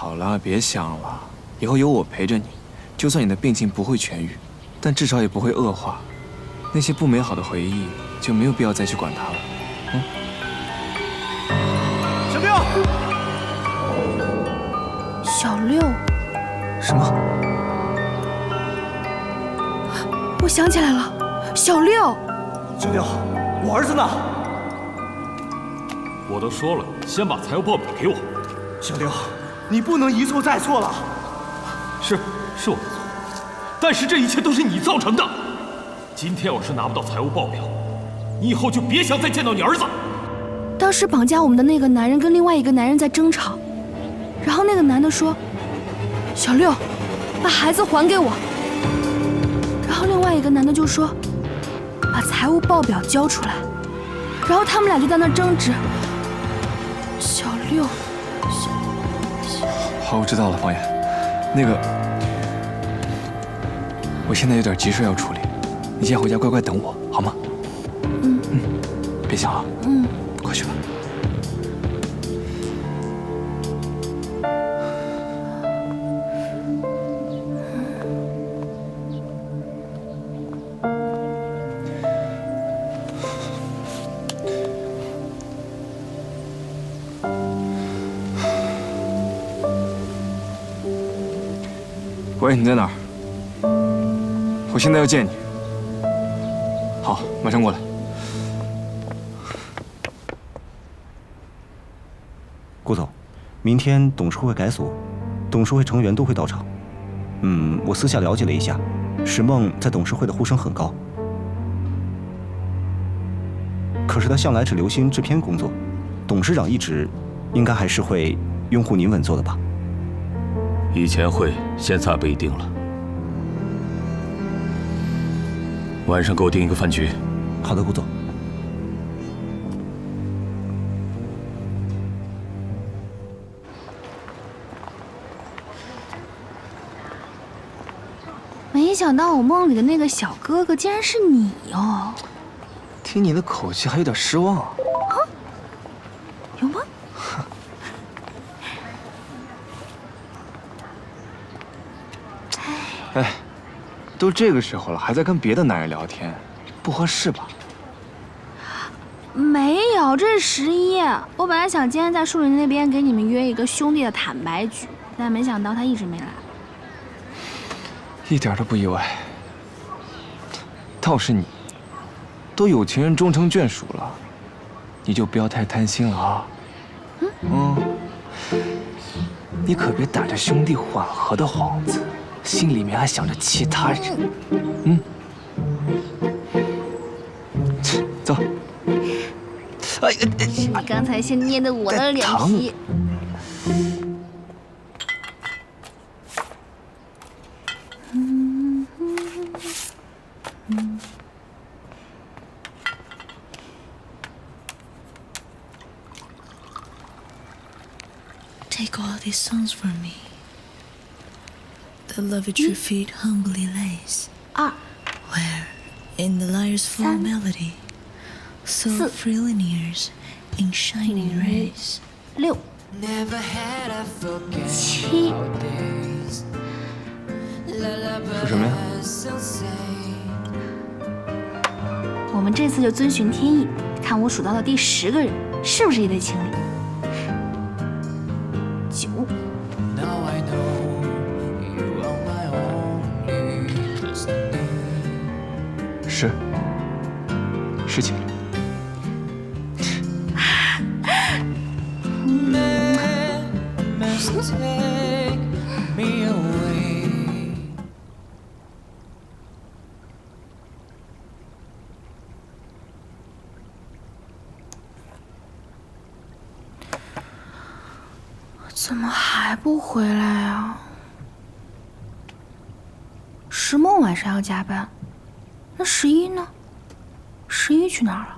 好了，别想了，以后有我陪着你，就算你的病情不会痊愈，但至少也不会恶化。那些不美好的回忆就没有必要再去管它了。嗯。小六，小六，什么？我想起来了，小六。小六，我儿子呢？我都说了，先把财务报表给我。小六，你不能一错再错了。是，是我的错，但是这一切都是你造成的。今天要是拿不到财务报表，你以后就别想再见到你儿子。当时绑架我们的那个男人跟另外一个男人在争吵，然后那个男的说：“小六，把孩子还给我。”然后另外一个男的就说：“把财务报表交出来。”然后他们俩就在那争执。小六，小小，好，我知道了，方言。那个，我现在有点急事要处理，你先回家乖乖等我，好吗？嗯嗯，别想了。嗯，快去吧。喂，你在哪儿？我现在要见你。好，马上过来。顾总，明天董事会改组，董事会成员都会到场。嗯，我私下了解了一下，石梦在董事会的呼声很高。可是他向来只留心制片工作，董事长一职，应该还是会拥护您稳坐的吧？以前会，现在不一定了。晚上给我订一个饭局。好的，顾总。没想到我梦里的那个小哥哥竟然是你哦！听你的口气，还有点失望啊。有吗？哎，都这个时候了，还在跟别的男人聊天，不合适吧？没有，这是十一。我本来想今天在树林那边给你们约一个兄弟的坦白局，但没想到他一直没来。一点都不意外。倒是你，都有情人终成眷属了，你就不要太贪心了啊。嗯，你可别打着兄弟缓和的幌子。心里面还想着其他人，嗯，走。哎，你刚才先捏的我的脸皮。Take all these songs from me. the love at your feet humbly lays. Ah. Where, in the lyre's full melody, so thrilling ears in shining rays. 六七数什么呀？我们这次就遵循天意，看我数到的第十个人是不是一对情侣。九。 是，是情侣。怎么还不回来啊？石梦晚上要加班。那十一呢？十一去哪儿了？